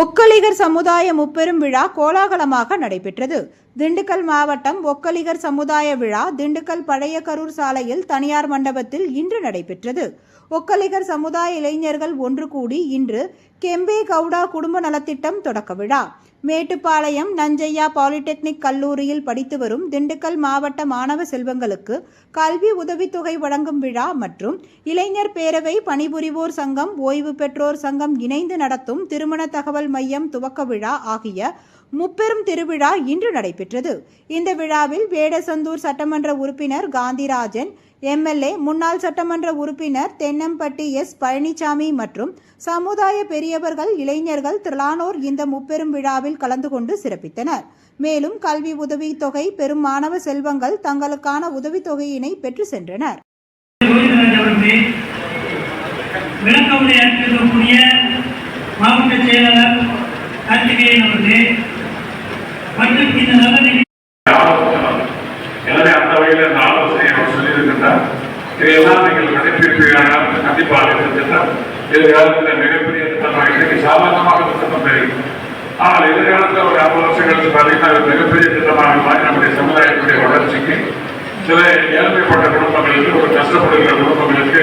ஒக்கலிகர் சமுதாய முப்பெரும் விழா கோலாகலமாக நடைபெற்றது. திண்டுக்கல் மாவட்டம் ஒக்கலிகர் சமுதாய விழா திண்டுக்கல் பழைய கரூர் சாலையில் தனியார் மண்டபத்தில் இன்று நடைபெற்றது. ஒக்கலிகர் சமுதாய இளைஞர்கள் ஒன்று கூடி இன்று கெம்பே கவுடா குடும்ப நலத்திட்டம் தொடக்க விழா. மேட்டுப்பாளையம் நஞ்சையா பாலிடெக்னிக் கல்லூரியில் படித்து வரும் திண்டுக்கல் மாவட்ட மாணவ செல்வங்களுக்கு கல்வி உதவித்தொகை வழங்கும் விழா மற்றும் இளைஞர் பேரவை பணிபுரிவோர் சங்கம் ஓய்வு பெற்றோர் சங்கம் இணைந்து நடத்தும் திருமண தகவல் மையம் துவக்க விழா ஆகிய முப்பெரும் திருவிழா இன்று நடைபெற்றது. இந்த விழாவில் வேடசந்தூர் சட்டமன்ற உறுப்பினர் காந்திராஜன் எம்எல்ஏ முன்னாள் சட்டமன்ற உறுப்பினர் தென்னம்பட்டி எஸ். பழனிசாமி மற்றும் சமுதாய பெரியவர்கள் இளைஞர்கள் திரளானோர் இந்த முப்பெரும் விழாவில் கலந்து கொண்டு சிறப்பித்தனர். மேலும் கல்வி உதவித்தொகை பெரும் பெறும் மாணவ செல்வங்கள் தங்களுக்கான உதவித்தொகையினை பெற்று சென்றனர். மாவட்ட செயலாளர் எனவே அந்த வகையில் இந்த சொல்லியிருக்கின்றார் இதையெல்லாம் நீங்கள் கடைபிடிப்பீர்கள் கண்டிப்பாக இருக்கின்றார் எதிர்காலத்தில் மிகப்பெரிய திட்டமாக இன்னைக்கு சாதாரணமாக இந்த திட்டம் தெரியும் ஆனால் எதிர்காலத்தில் ஒரு ஐம்பது வருஷங்களுக்கு பார்த்தீங்கன்னா மிகப்பெரிய திட்டமாக மாறி நம்முடைய சமுதாயத்துடைய வளர்ச்சிக்கு சில ஏழ்மைப்பட்ட குடும்பங்களுக்கு ஒரு கஷ்டப்படுகிற குடும்பங்களுக்கு